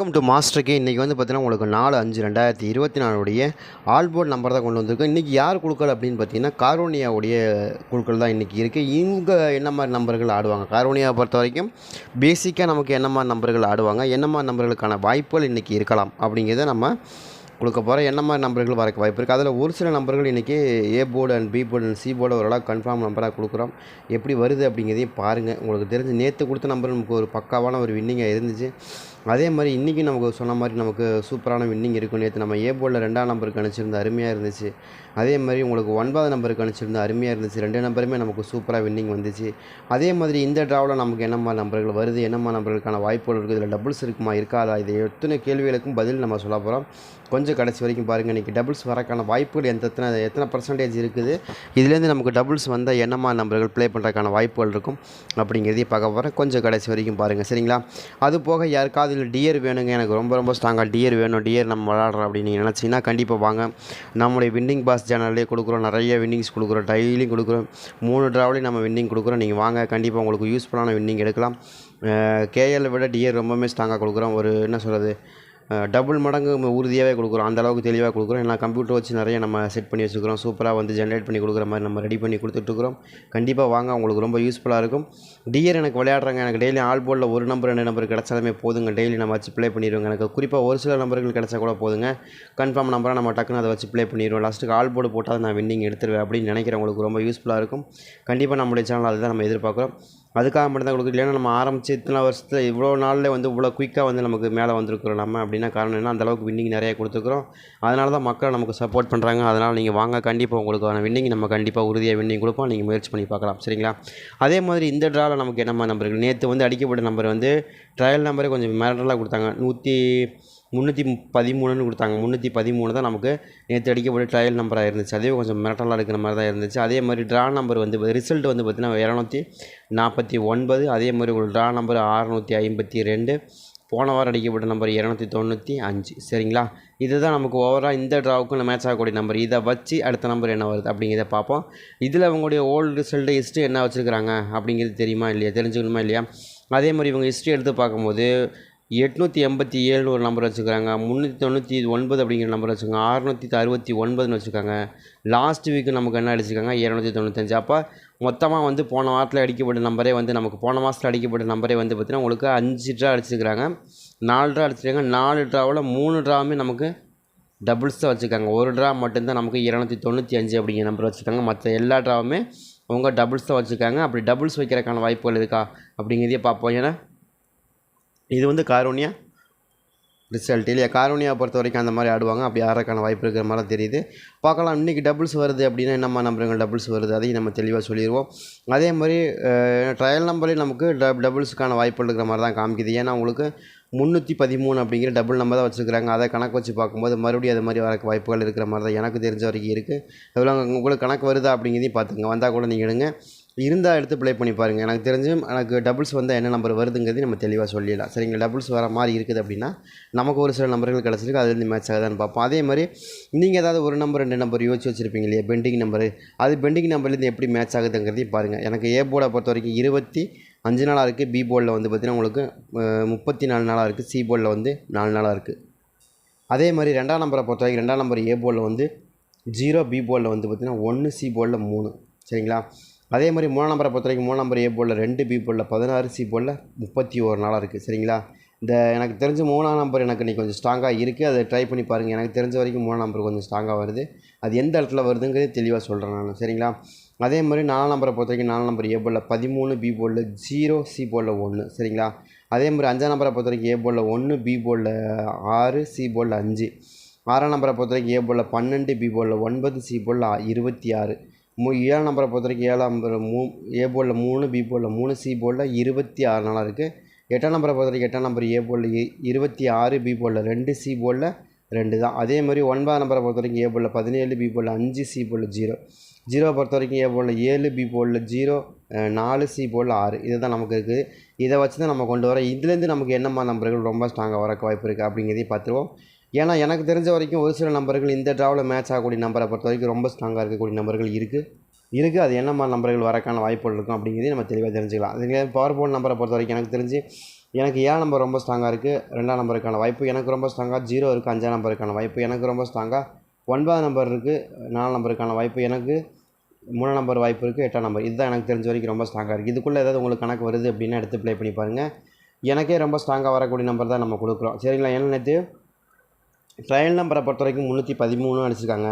Welcome to மாஸ்டருக்கு இன்றைக்கி வந்து பார்த்தீங்கன்னா உங்களுக்கு நாலு அஞ்சு ரெண்டாயிரத்தி இருபத்தி நாலுடைய ஆல்போர்ட் நம்பர் தான் கொண்டு வந்திருக்கோம். இன்றைக்கி யார் குழுக்கள் அப்படின்னு பார்த்தீங்கன்னா காரோனியாவுடைய குழுக்கள் தான் இன்றைக்கி இருக்குது இவங்க என்ன மாதிரி நம்பர்கள் ஆடுவாங்க? காரோனியாவை பொறுத்த வரைக்கும் பேசிக்காக நமக்கு என்ன மாதிரி நம்பர்கள் ஆடுவாங்க? என்ன மாதிரி நம்பர்களுக்கான வாய்ப்புகள் இன்றைக்கி இருக்கலாம்? அப்படிங்கிறத நம்ம கொடுக்க போகிறோம் என்ன மாதிரி நம்பர்கள் வரக்கு வாய்ப்பு இருக்குது அதில் ஒரு சில நம்பர்கள் இன்றைக்கி A board and B board and C board ஒரு கன்ஃபார்ம் நம்பராக கொடுக்குறோம். எப்படி வருது அப்படிங்கிறதையும் பாருங்கள் உங்களுக்கு தெரிஞ்சு நேற்று கொடுத்த நம்பர் நமக்கு ஒரு பக்காவான ஒரு வின்னிங்காக இருந்துச்சு. அதே மாதிரி இன்றைக்கும் நமக்கு சொன்ன மாதிரி நமக்கு சூப்பரான வின்னிங் இருக்கும். நேற்று நம்ம ஏ போர்டில் ரெண்டாம் நம்பருக்கு அனுப்பிச்சிருந்த அருமையாக இருந்துச்சு. அதே மாதிரி உங்களுக்கு ஒன்பது நம்பருக்கு அனுப்பிச்சிருந்த அருமையாக இருந்துச்சு. ரெண்டு நம்பருமே நமக்கு சூப்பராக வின்னிங் வந்துச்சு. அதே மாதிரி இந்த ட்ராவில் நமக்கு என்னம்மா நம்பர்கள் வருது? என்னம்மா நம்பர்களுக்கான வாய்ப்புகள் இருக்குது? இதில் டபுள்ஸ் இருக்குமா? இருக்காதா? இது எத்தனை கேள்விகளுக்கும் பதில் நம்ம சொல்ல போகிறோம் கொஞ்சம் கடைசி வரைக்கும் பாருங்கள் இன்றைக்கி டபுள்ஸ் வரக்கான வாய்ப்புகள் எந்த எத்தனை எத்தனை பர்சன்டேஜ் இருக்குது? இதுலேருந்து நமக்கு டபுள்ஸ் வந்தால் என்னம்மா நம்பர்கள் ப்ளே பண்ணுறதுக்கான வாய்ப்புகள் இருக்கும்? அப்படிங்கிறதையும் பார்க்க போகிறேன் கொஞ்சம் கடைசி வரைக்கும் பாருங்கள் சரிங்களா? அது போக யாருக்காவது இதில் டியர் வேணுங்க. எனக்கு ரொம்ப ரொம்ப ஸ்ட்ராங்காக டியர் வேணும். டியர் நம்ம விளாட்றோம் அப்படின்னு நீங்கள் நினச்சிங்கன்னா கண்டிப்பாக வாங்க. நம்மளுடைய வின்னிங் பாஸ் சேனல்லே கொடுக்குறோம். நிறைய வின்னிங்ஸ் கொடுக்குறோம். டெய்லியும் கொடுக்குறோம். மூணு ட்ராவலையும் நம்ம வின்னிங் கொடுக்குறோம். நீங்கள் வாங்க. கண்டிப்பாக உங்களுக்கு யூஸ்ஃபுல்லான வின்னிங் எடுக்கலாம். கேஎல் விட டியர் ரொம்பவுமே ஸ்ட்ராங்காக கொடுக்குறோம். ஒரு என்ன சொல்கிறது டபுள் மடங்கு உறுதியாகவே கொடுக்குறோம். அந்த அளவுக்கு தெளிவாக கொடுக்குறோம். எல்லாம் கம்ப்யூட்டர் வச்சு நிறைய நம்ம செட் பண்ணி வச்சுக்கிறோம் சூப்பராக வந்து ஜென்ரேட் பண்ணி கொடுக்குற மாதிரி நம்ம ரெடி பண்ணி கொடுத்துட்ருக்குறோம். கண்டிப்பாக வாங்க உங்களுக்கு ரொம்ப யூஸ்ஃபுல்லாக இருக்கும். டியர் எனக்கு விளையாடுறாங்க. எனக்கு டெய்லி ஆல் போர்டில் ஒரு நம்பர் ரெண்டு நம்பர் கிடச்சாலுமே போதுங்க. டெய்லி நம்ம வச்சு ப்ளே பண்ணிடுவோங்க. எனக்கு குறிப்பாக ஒரு சில நம்பர்கள் கிடச்சா கூட போதுங்க. கன்ஃபார்ம் நம்பராக நம்ம டக்குன்னு அதை வச்சு ப்ளே பண்ணிடுவோம். லாஸ்ட்டுக்கு ஆல் போர்டு போட்டால் நான் வின்னிங் எடுத்துருவேன் அப்படின்னு நினைக்கிறவங்களுக்கு ரொம்ப யூஸ்ஃபுல்லாக இருக்கும். கண்டிப்பாக நம்மளுடைய சேனல் அதுதான் நம்ம எதிர்பார்க்குறோம். அதுக்காக மட்டும் தான் இல்லைன்னா நம்ம ஆரம்பித்து இத்தனை வருஷத்தில் இவ்வளோ நாளில் வந்து இவ்வளோ குயிக்காக வந்து நமக்கு மேலே வந்திருக்கிறோம் நம்ம அப்படின்னா காரணம் என்ன? அந்தளவுக்கு வின்னிங் நிறைய கொடுத்துருக்குறோம். அதனால தான் மக்கள் நமக்கு சப்போர்ட் பண்ணுறாங்க அதனால் நீங்கள் வாங்க கண்டிப்பாக உங்களுக்கான வின்னிங் நம்ம கண்டிப்பாக உறுதியாக வின்னிங் கொடுப்போம். நீங்கள் முயற்சி பண்ணி பார்க்கலாம். சரிங்களா? அதே மாதிரி இந்த ட்ராவில் நமக்கு என்னம்மா நம்பர்கள் நேற்று வந்து அடிக்கப்பட்ட நம்பர் வந்து ட்ரையல் நம்பரே கொஞ்சம் மிரட்டலாக கொடுத்தாங்க. நூற்றி முந்நூற்றி பதிமூணுன்னு கொடுத்தாங்க. முந்நூற்றி பதிமூணு தான் நமக்கு நேற்று அடிக்கப்பட்ட ட்ரையல் நம்பராக இருந்துச்சு. அதே கொஞ்சம் மிரட்டலாக இருக்கிற மாதிரி தான் இருந்துச்சு. அதே மாதிரி ட்ரா நம்பர் வந்து ரிசல்ட் வந்து பார்த்திங்கன்னா இரநூத்தி நாற்பத்தி ஒன்பது. அதே மாதிரி ஒரு ட்ரா நம்பர் அறநூற்றி ஐம்பத்தி ரெண்டு. போன வாரம் அடிக்கப்பட்ட நம்பர் இரநூத்தி தொண்ணூற்றி அஞ்சு. சரிங்களா? இதுதான் நமக்கு ஓவராக இந்த ட்ராவுக்கு மேட்ச் ஆகக்கூடிய நம்பர் இதை வச்சு அடுத்த நம்பர் என்ன வருது அப்படிங்கிறத பார்ப்போம். இதில் அவங்களுடைய ஓல்டு ரிசல்ட்டு ஹிஸ்ட்ரி என்ன வச்சுருக்காங்க அப்படிங்கிறது தெரியுமா இல்லையா? தெரிஞ்சுக்கணுமா இல்லையா? அதே மாதிரி இவங்க ஹிஸ்ட்ரி எடுத்து பார்க்கும்போது எட்நூற்றி எண்பத்தி ஏழுன்னு ஒரு நம்பர் வச்சுக்கிறாங்க முந்நூற்றி தொண்ணூற்றி ஒன்பது அப்படிங்கிற நம்பர் வச்சுருக்காங்க. அறுநூற்றி அறுபத்தி ஒன்பதுன்னு வச்சுருக்காங்க. லாஸ்ட் வீக்கு நமக்கு என்ன அடிச்சிருக்காங்க? இரநூத்தி தொண்ணூத்தஞ்சு. அப்போ மொத்தமாக வந்து போன வாரத்தில் அடிக்கப்பட்ட நம்பரே வந்து நமக்கு போன மாதத்தில் அடிக்கப்பட்ட நம்பரே வந்து பார்த்திங்கன்னா உங்களுக்கு அஞ்சு ட்ரா அடிச்சிருக்காங்க. நாலு ட்ரா அடிச்சிருக்காங்க. நாலு ட்ராவில் மூணு ட்ராவுமே நமக்கு டபுள்ஸ் தான் வச்சுருக்காங்க. ஒரு ட்ரா மட்டும்தான் நமக்கு இரநூத்தி தொண்ணூற்றி அஞ்சு அப்படிங்கிற நம்பர் வச்சுருக்காங்க. மற்ற எல்லா ட்ராவுமே அவங்க டபுள்ஸ் தான் வச்சுருக்காங்க. அப்படி டபுள்ஸ் வைக்கிறதுக்கான வாய்ப்புகள் இருக்கா? அப்படிங்கிறதே பார்ப்போம். ஏன்னா இது வந்து காரோனியா? ரிசல்ட். இல்லையா காரோனியா பொறுத்த வரைக்கும் அந்த மாதிரி ஆடுவாங்க. அப்படி ஆடுறதுக்கான வாய்ப்பு இருக்கிற மாதிரி தெரியுது. பார்க்கலாம் இன்றைக்கி டபுள்ஸ் வருது அப்படின்னா என்னம்மா நம்பருங்க டபுள்ஸ் வருது அதையும் நம்ம தெளிவாக சொல்லிடுவோம் அதே மாதிரி ட்ரையல் நம்பர்லேயும் நமக்கு டப் டபுள்ஸுக்கான வாய்ப்புகள் இருக்கிற மாதிரி தான் காமிக்குது. ஏன்னா உங்களுக்கு முந்நூற்றி பதிமூணு அப்படிங்கிற டபுள் நம்பர் தான் வச்சுருக்காங்க அதை கணக்கு வச்சு பார்க்கும்போது மறுபடியும் அது மாதிரி வரக்கு வாய்ப்புகள் இருக்கிற மாதிரி தான் எனக்கு தெரிஞ்ச வரைக்கும் இருக்குது எவ்வளோ உங்களுக்கு கணக்கு வருதா அப்படிங்கிறதையும் பார்த்துங்க வந்தால் கூட நீங்கள் எடுங்க. இருந்தால் எடுத்து ப்ளே பண்ணி பாருங்கள் எனக்கு தெரிஞ்சு எனக்கு டபுள்ஸ் வந்தால் என்ன நம்பர் வருதுங்கிறது நம்ம தெளிவாக சொல்லிடலாம். சரிங்களா டபுள்ஸ் வர மாதிரி இருக்குது அப்படின்னா நமக்கு ஒரு சில நம்பர்கள் கிடச்சிருக்கு. அதுலேருந்து மேட்ச் ஆகுதான்னு பார்ப்போம். அதே மாதிரி நீங்கள் ஏதாவது ஒரு நம்பர் ரெண்டு நம்பர் யோசிச்சு வச்சுருப்பீங்க இல்லையா? பெண்டிங் நம்பர் அது பெண்டிங் நம்பர்லேருந்து எப்படி மேட்ச் ஆகுதுங்கிறதையும் பாருங்கள் எனக்கு ஏ போர்டை பொறுத்த வரைக்கும் இருபத்தி அஞ்சு நாளாக இருக்குது பி போர்டில் வந்து பார்த்திங்கன்னா உங்களுக்கு முப்பத்தி நாலு நாளாக இருக்குது சி போர்டில் வந்து நாலு நாளாக இருக்குது அதே மாதிரி ரெண்டாம் நம்பரை பொறுத்த வரைக்கும் ரெண்டாம் நம்பர் ஏ போர்டில் வந்து ஜீரோ பி போர்டில் வந்து பார்த்திங்கன்னா ஒன்று சி போர்டில் மூணு. சரிங்களா? அதே மாதிரி மூணாம் நம்பரை பொறுத்த வரைக்கும் மூணாம் நம்பர் ஏ போர்டில் ரெண்டு பி போர்டில் பதினாறு சி போர்டில் முப்பத்தி ஒரு நாளாக இருக்குது சரிங்களா? இந்த எனக்கு தெரிஞ்ச மூணாம் நம்பர் எனக்கு இன்றைக்கி கொஞ்சம் ஸ்ட்ராங்காக இருக்குது அதை ட்ரை பண்ணி பாருங்கள் எனக்கு தெரிஞ்ச வரைக்கும் மூணாம் நம்பர் கொஞ்சம் ஸ்ட்ராங்காக வருது. அது எந்த இடத்துல வருதுங்கிறது தெளிவாக சொல்கிறேன் நான். சரிங்களா? அதே மாதிரி நாலாம் நம்பரை பொறுத்த வரைக்கும் நாலாம் நம்பர் ஏ போர்டில் பதிமூணு பி போர்டில் ஜீரோ சி போர்டில் ஒன்று சரிங்களா? அதே மாதிரி அஞ்சாம் நம்பரை பொறுத்த வரைக்கும் ஏ போர்டில் ஒன்று பி போர்டில் ஆறு சி போர்டில் அஞ்சு. ஆறாம் நம்பரை பொறுத்த வரைக்கும் ஏ போர்டில் பன்னெண்டு பி போர்டில் ஒன்பது சி போர்டில் இருபத்தி ஆறு. மூ ஏழாம் நம்பரை பொறுத்த வரைக்கும் ஏழாம் நம்பர் மூ ஏ போர்டில் மூணு பி போர்டில் மூணு சி போர்டில் இருபத்தி ஆறு நாளாக இருக்குது எட்டாம் நம்பரை பொறுத்த வரைக்கும் எட்டாம் நம்பர் ஏ போர்டில் இருபத்தி ஆறு பி போர்டில் ரெண்டு சி போர்டில் ரெண்டு தான். அதே மாதிரி ஒன்பதாம் நம்பரை பொறுத்த வரைக்கும் ஏ போர்டில் பதினேழு பி போர்டில் அஞ்சு சி போர்டில் ஜீரோ. ஜீரோவை பொறுத்த வரைக்கும் ஏ போர்டில் ஏழு பி போர்டில் ஜீரோ நாலு சி போர்டில் ஆறு. இதுதான் நமக்கு இருக்குது. இதை வச்சு தான் நம்ம கொண்டு வரோம் இதுலேருந்து நமக்கு என்னம்மா நம்பர்கள் ரொம்ப ஸ்ட்ராங்காக வரக்கு வாய்ப்பு இருக்குது அப்படிங்கிறதையும் பார்த்துருவோம். ஏன்னா எனக்கு தெரிஞ்ச வரைக்கும் ஒரு சில நம்பர்கள் இந்த ட்ராவில் மேட்ச் ஆகக்கூடிய நம்பரை பொறுத்த வரைக்கும் ரொம்ப ஸ்ட்ராங்காக இருக்கக்கூடிய நம்பர்கள் இருக்குது இருக்குது அது என்ன மாதிரி நம்பர்கள் வரக்கான வாய்ப்புகள் இருக்கும் அப்படிங்கிறதையும் நம்ம தெளிவாக தெரிஞ்சுக்கலாம். அதுக்கு பவர் போர்ட் நம்பரை பொறுத்த வரைக்கும் எனக்கு தெரிஞ்சு எனக்கு ஏழு நம்பர் ரொம்ப ஸ்ட்ராங்காக இருக்குது ரெண்டாம் நம்பருக்கான வாய்ப்பு எனக்கு ரொம்ப ஸ்ட்ராங்காக ஜீரோ இருக்குது அஞ்சாம் நம்பருக்கான வாய்ப்பு எனக்கு ரொம்ப ஸ்ட்ராங்காக ஒன்பதாம் நம்பர் இருக்குது நாலு நம்பருக்கான வாய்ப்பு எனக்கு மூணாம் நம்பர் வாய்ப்பு இருக்குது எட்டாம் நம்பர். இதுதான் எனக்கு தெரிஞ்ச வரைக்கும் ரொம்ப ஸ்ட்ராங்காக இருக்குது இதுக்குள்ளே ஏதாவது உங்களுக்கு கணக்கு வருது அப்படின்னா எடுத்து ப்ளே பண்ணி பாருங்கள் எனக்கே ரொம்ப ஸ்ட்ராங்காக வரக்கூடிய நம்பர் தான் நம்ம கொடுக்குறோம். சரிங்களா ஏன்னா நேற்று ட்ரையல் நம்பரை பொறுத்த வரைக்கும் முந்நூற்றி பதிமூணு அடிச்சிருக்காங்க.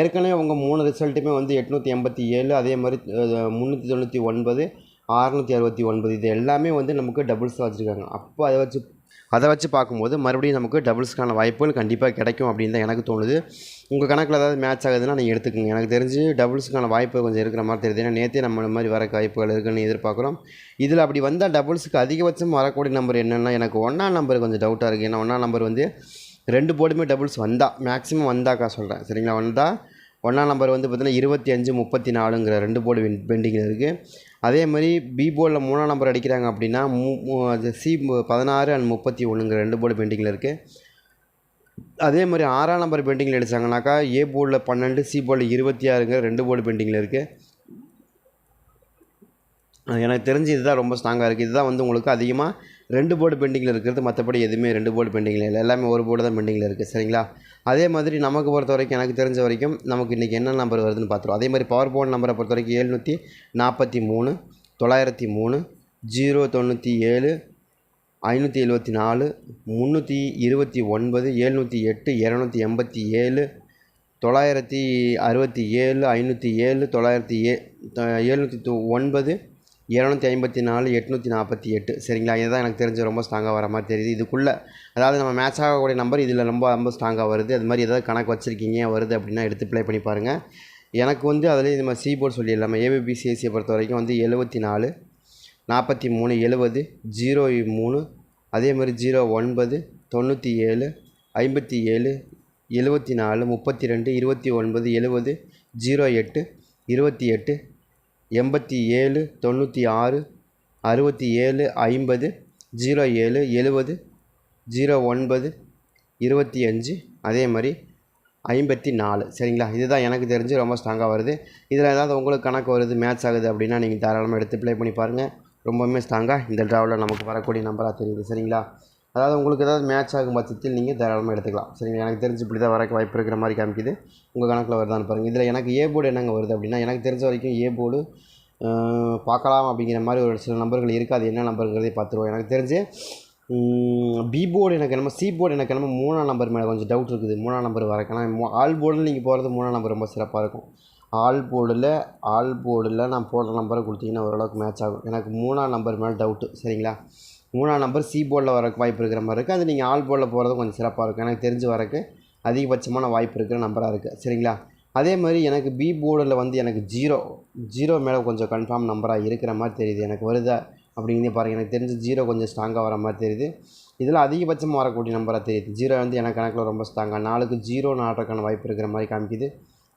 ஏற்கனவே உங்கள் மூணு ரிசல்ட்டுமே வந்து எட்நூற்றி எண்பத்தி ஏழு அதே மாதிரி முந்நூற்றி தொண்ணூற்றி ஒன்பது அறநூற்றி அறுபத்தி ஒன்பது இது எல்லாமே வந்து நமக்கு டபுள்ஸாக வச்சுருக்காங்க. அப்போ அதை வச்சு அதை வச்சு பார்க்கும்போது மறுபடியும் நமக்கு டபுள்ஸ்க்கான வாய்ப்புகள் கண்டிப்பாக கிடைக்கும் அப்படின்னு தான் எனக்கு தோணுது. உங்கள் கணக்கில் ஏதாவது மேட்ச் ஆகுதுன்னா நீங்கள் எடுத்துக்கோங்க. எனக்கு தெரிஞ்சு டபுள்ஸுக்கான வாய்ப்பு கொஞ்சம் இருக்கிற மாதிரி தெரியுது. ஏன்னா நேற்றே நம்ம இந்த மாதிரி வர வாய்ப்புகள் இருக்குன்னு எதிர்பார்க்குறோம். இதில் அப்படி வந்தால் டபுள்ஸுக்கு அதிகபட்சம் வரக்கூடிய நம்பர் என்னென்னா எனக்கு ஒன்றாம் நம்பர் கொஞ்சம் டவுட்டாக இருக்குது ஏன்னா ஒன்றாம் நம்பர் வந்து ரெண்டு போர்டுமே டபுள்ஸ் வந்தால் மேக்ஸிமம் வந்தாக்கா சொல்கிறேன் சரிங்களா? வந்தால் ஒன்றாம் நம்பர் வந்து பார்த்திங்கன்னா இருபத்தி அஞ்சு முப்பத்தி நாலுங்கிற ரெண்டு போர்டு வென் பெண்டிங்கில் இருக்குது அதே மாதிரி பி போர்டில் மூணாம் நம்பர் அடிக்கிறாங்க அப்படின்னா மூ சி பதினாறு அண்ட் முப்பத்தி ஒன்றுங்கிற ரெண்டு போர்டு பெண்டிங்கில் இருக்குது அதே மாதிரி ஆறாம் நம்பர் பெண்டிங்கில் அடித்தாங்கனாக்கா ஏ போர்டில் பன்னெண்டு சி போர்டில் இருபத்தி ஆறுங்கிற ரெண்டு போர்டு பெண்டிங்கில் இருக்குது எனக்கு தெரிஞ்சு இதுதான் ரொம்ப ஸ்ட்ராங்காக இருக்குது இதுதான் வந்து உங்களுக்கு அதிகமாக ரெண்டு போர்டு பெண்டிங்கில் இருக்கிறது மற்றபடி எதுவுமே ரெண்டு போர்டு பெண்டிங்கில் இல்லை. எல்லாமே ஒரு போர்டு தான் பெண்டிங்கில் இருக்குது சரிங்களா? அதே மாதிரி நமக்கு பொறுத்த வரைக்கும் எனக்கு தெரிஞ்ச வரைக்கும் நமக்கு இன்றைக்கி என்ன நம்பர் வருதுன்னு பார்த்துருவோம். அதே மாதிரி பவர் போர்டு நம்பரை பொறுத்த வரைக்கும் எழுநூற்றி நாற்பத்தி மூணு தொள்ளாயிரத்தி மூணு ஜீரோ தொண்ணூற்றி ஏழு ஐநூற்றி எழுபத்தி நாலு முந்நூற்றி இருபத்தி ஒன்பது எழுநூற்றி எட்டு இரநூத்தி எண்பத்தி ஏழு தொள்ளாயிரத்தி அறுபத்தி ஏழு ஐநூற்றி ஏழு தொள்ளாயிரத்தி ஏ எழுநூற்றி தொ ஒன்பது இரநூத்தி ஐம்பத்தி நாலு எட்நூற்றி நாற்பத்தி எட்டு. சரிங்களா? இதுதான் எனக்கு தெரிஞ்சு ரொம்ப ஸ்ட்ராங்காக வர மாதிரி தெரியுது. இதுக்குள்ளே அதாவது நம்ம மேட்ச் ஆகக்கூடிய நம்பர் இதில் ரொம்ப ரொம்ப ஸ்ட்ராங்காக வருது. அது மாதிரி ஏதாவது கணக்கு வச்சுருக்கீங்க வருது அப்படின்னா எடுத்து ப்ளே பண்ணி பாருங்கள் எனக்கு வந்து அதில் நம்ம சி போர்டு சொல்லிடலாம். ஏபிபிசிஎஸ்சியை பொறுத்த வரைக்கும் வந்து எழுபத்தி நாலு நாற்பத்தி மூணு எழுபது ஜீரோ மூணு அதே மாதிரி ஜீரோ ஒன்பது தொண்ணூற்றி ஏழு ஐம்பத்தி ஏழு எழுபத்தி நாலு முப்பத்தி ரெண்டு இருபத்தி ஒன்பது எழுபது ஜீரோ எட்டு இருபத்தி எட்டு எண்பத்தி ஏழு தொண்ணூற்றி ஆறு அறுபத்தி ஏழு ஐம்பது ஜீரோ ஏழு எழுபது ஜீரோ ஒன்பது இருபத்தி அஞ்சு அதே மாதிரி ஐம்பத்தி நாலு. சரிங்களா? இதுதான் எனக்கு தெரிஞ்சு ரொம்ப ஸ்ட்ராங்காக வருது. இதில் ஏதாவது உங்களுக்கு கணக்கு வருது மேட்ச் ஆகுது அப்படின்னா நீங்கள் தாராளமாக எடுத்து ப்ளே பண்ணி பாருங்கள் ரொம்பவுமே ஸ்ட்ராங்காக இந்த ட்ராவில் நமக்கு வரக்கூடிய நம்பராக தெரியுது. சரிங்களா? அதாவது உங்களுக்கு ஏதாவது மேட்ச் ஆகும் பட்சத்தில் நீங்கள் தாராளமாக எடுத்துக்கலாம். சரிங்களா? எனக்கு தெரிஞ்சு இப்படி தான் வரக்கு வாய்ப்பு இருக்கிற மாதிரி காமிக்குது. உங்கள் கணக்கில் வருதான்னு பாருங்கள் இதில் எனக்கு ஏ போர்டு என்னங்க வருது அப்படின்னா எனக்கு தெரிஞ்ச வரைக்கும் ஏ போர்டு பார்க்கலாம் அப்படிங்கிற மாதிரி ஒரு சில நம்பர்கள் இருக்குது. அது என்ன நம்பருங்கிறதே பார்த்துருவோம். எனக்கு தெரிஞ்சு பி போர்டு எனக்கு என்னமோ சி போர்டு எனக்கு என்னமோ மூணாம் நம்பர் மேலே கொஞ்சம் டவுட் இருக்குது. மூணாம் நம்பர் வரக்கு ஆல் போர்டில் நீங்கள் போகிறது மூணாம் நம்பர் ரொம்ப சிறப்பாக இருக்கும். ஆல் போர்டில் ஆல் போர்டில் நான் போடுற நம்பரை கொடுத்தீங்கன்னா ஓரளவுக்கு மேட்ச் ஆகும். எனக்கு மூணாம் நம்பர் மேலே டவுட்டு சரிங்களா? மூணாம் நம்பர் சி போர்டில் வரக்கு வாய்ப்பு இருக்கிற மாதிரி இருக்குது அது நீங்கள் ஆல் போர்டில் போகிறது கொஞ்சம் சிறப்பாக இருக்கும். எனக்கு தெரிஞ்சு வரக்கு அதிகபட்சமான வாய்ப்பு இருக்கிற நம்பராக இருக்குது சரிங்களா? அதே மாதிரி எனக்கு பி போர்டில் வந்து எனக்கு ஜீரோ ஜீரோ மேலே கொஞ்சம் கன்ஃபார்ம் நம்பராக இருக்கிற மாதிரி தெரியுது. எனக்கு வருதா அப்படிங்கிறதே பாருங்கள் எனக்கு தெரிஞ்சு ஜீரோ கொஞ்சம் ஸ்ட்ராங்காக வர மாதிரி தெரியுது. இதில் அதிகபட்சமாக வரக்கூடிய நம்பராக தெரியுது. ஜீரோ வந்து எனக்கு கணக்கில் ரொம்ப ஸ்ட்ராங்காக நாளுக்கு ஜீரோ நாட்டுறதுக்கான வாய்ப்பு இருக்கிற மாதிரி காமிக்குது.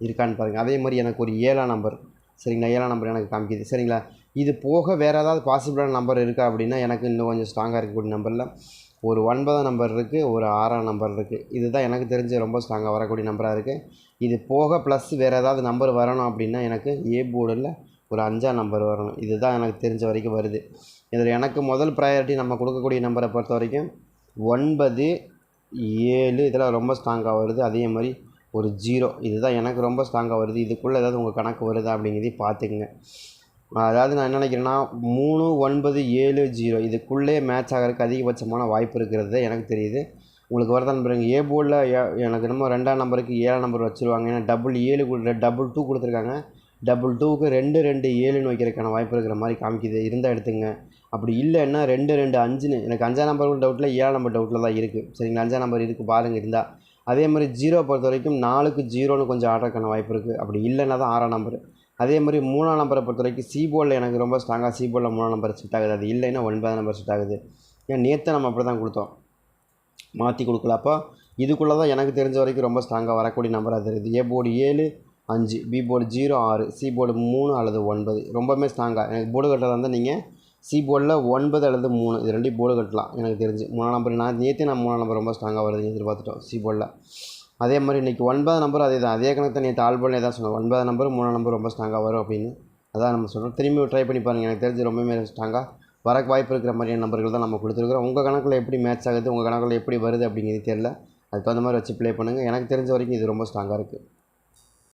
இருக்கான்னு பாருங்கள் அதே மாதிரி எனக்கு ஒரு ஏழாம் நம்பர் சரிங்களா? ஏழாம் நம்பர் எனக்கு காமிக்குது. சரிங்களா? இது போக வேறு ஏதாவது பாசிபிளான நம்பர் இருக்கா அப்படின்னா எனக்கு இன்னும் கொஞ்சம் ஸ்ட்ராங்காக இருக்கக்கூடிய நம்பரில் ஒரு ஒன்பதாம் நம்பர் இருக்குது ஒரு ஆறாம் நம்பர் இருக்குது இதுதான் எனக்கு தெரிஞ்ச ரொம்ப ஸ்ட்ராங்காக வரக்கூடிய நம்பராக இருக்குது இது போக ப்ளஸ் வேறு ஏதாவது நம்பர் வரணும் அப்படின்னா எனக்கு ஏ போர்டில் ஒரு அஞ்சாம் நம்பர் வரணும். இதுதான் எனக்கு தெரிஞ்ச வரைக்கும் வருது. இதில் எனக்கு முதல் ப்ரையாரிட்டி நம்ம கொடுக்கக்கூடிய நம்பரை பொறுத்த வரைக்கும் ஒன்பது ஏழு இதெல்லாம் ரொம்ப ஸ்ட்ராங்காக வருது. அதே மாதிரி ஒரு ஜீரோ இதுதான் எனக்கு ரொம்ப ஸ்ட்ராங்காக வருது. இதுக்குள்ளே ஏதாவது உங்கள் கணக்கு வருதா அப்படிங்கிறதையும் பார்த்துக்குங்க. அதாவது நான் என்ன நினைக்கிறேன்னா மூணு ஒன்பது ஏழு ஜீரோ. இதுக்குள்ளே மேட்ச் ஆகிறதுக்கு அதிகபட்சமான வாய்ப்பு இருக்கிறது எனக்கு தெரியுது. உங்களுக்கு வருதான்னு பாருங்க ஏ போர்டில் எனக்கு என்னமோ ரெண்டாம் நம்பருக்கு ஏழாம் நம்பர் வச்சுருவாங்க. ஏன்னா டபுள் ஏழு கொடு டபுள் டூ கொடுத்துருக்காங்க. டபுள் டூவுக்கு ரெண்டு ரெண்டு ஏழுன்னு வைக்கிறதுக்கான வாய்ப்பு இருக்கிற மாதிரி காமிக்குது. இருந்தால் எடுத்துங்க. அப்படி இல்லைன்னா ரெண்டு ரெண்டு அஞ்சுன்னு. எனக்கு அஞ்சாம் நம்பர் டவுட்டில் ஏழாம் நம்பர் டவுட்டில் தான் இருக்குது சரிங்களா அஞ்சாம் நம்பர் இருக்குது பாருங்கள் இருந்தால் அதே மாதிரி ஜீரோ பொறுத்த வரைக்கும் நாலுக்கு ஜீரோன்னு கொஞ்சம் ஆடுறதுக்கான வாய்ப்பு இருக்குது அப்படி இல்லைன்னா தான் ஆறாம் நம்பர். அதே மாதிரி மூணாம் நம்பரை பொறுத்த வரைக்கும் சீபோர்டில் எனக்கு ரொம்ப ஸ்ட்ராங்காக சிபோர்டில் மூணாம் நம்பர் செட் ஆகுது. அது இல்லைன்னா ஒன்பதாம் நம்பர் செட் ஆகுது. ஏன் நேற்று நம்ம அப்படி தான் கொடுத்தோம். மாற்றி கொடுக்கல. அப்போ இதுக்குள்ளே தான் எனக்கு தெரிஞ்ச வரைக்கும் ரொம்ப ஸ்ட்ராங்காக வரக்கூடிய நம்பராக தெரியுது. ஏ போர்டு ஏழு அஞ்சு பி போர்டு ஜீரோ ஆறு சி போர்டு மூணு அல்லது ஒன்பது. ரொம்பவுமே ஸ்ட்ராங்காக எனக்கு போர்டு கட்டுறதா இருந்தால் நீங்கள் சி போர்டில் ஒன்பது அல்லது மூணு இது ரெண்டையும் போர்டு கட்டலாம். எனக்கு தெரிஞ்சு. மூணாம் நம்பர் நான் நேற்று நான் மூணாம் நம்பர் ரொம்ப ஸ்ட்ராங்காக வருதுன்னு எதிர்பார்த்துட்டோம் சி போர்டில் அதே மாதிரி இன்றைக்கி ஒன்பது நம்பர் அதே தான் அதே கணக்கு தான் நேற்று ஆல் தான் சொன்னோம் ஒன்பது நம்பர் மூணாம் நம்பர் ரொம்ப ஸ்ட்ராங்காக வரும் அப்படின்னு. அதான் நம்ம சொல்கிறோம் திரும்பி ட்ரை பண்ணி பாருங்கள் எனக்கு தெரிஞ்சு ரொம்பவே ஸ்ட்ராங்காக வரக்கு வாய்ப்பு இருக்கிற மாதிரியான நம்பர்கள் தான் நம்ம கொடுத்துருக்குறோம். உங்கள் கணக்கில் எப்படி மேட்ச் ஆகுது? உங்கள் கணக்கில் எப்படி வருது அப்படிங்கிறது தெரியல. அதுக்கு தகுந்த மாதிரி வச்சு ப்ளே பண்ணுங்கள் எனக்கு தெரிஞ்ச வரைக்கும் இது ரொம்ப ஸ்ட்ராங்காக இருக்குது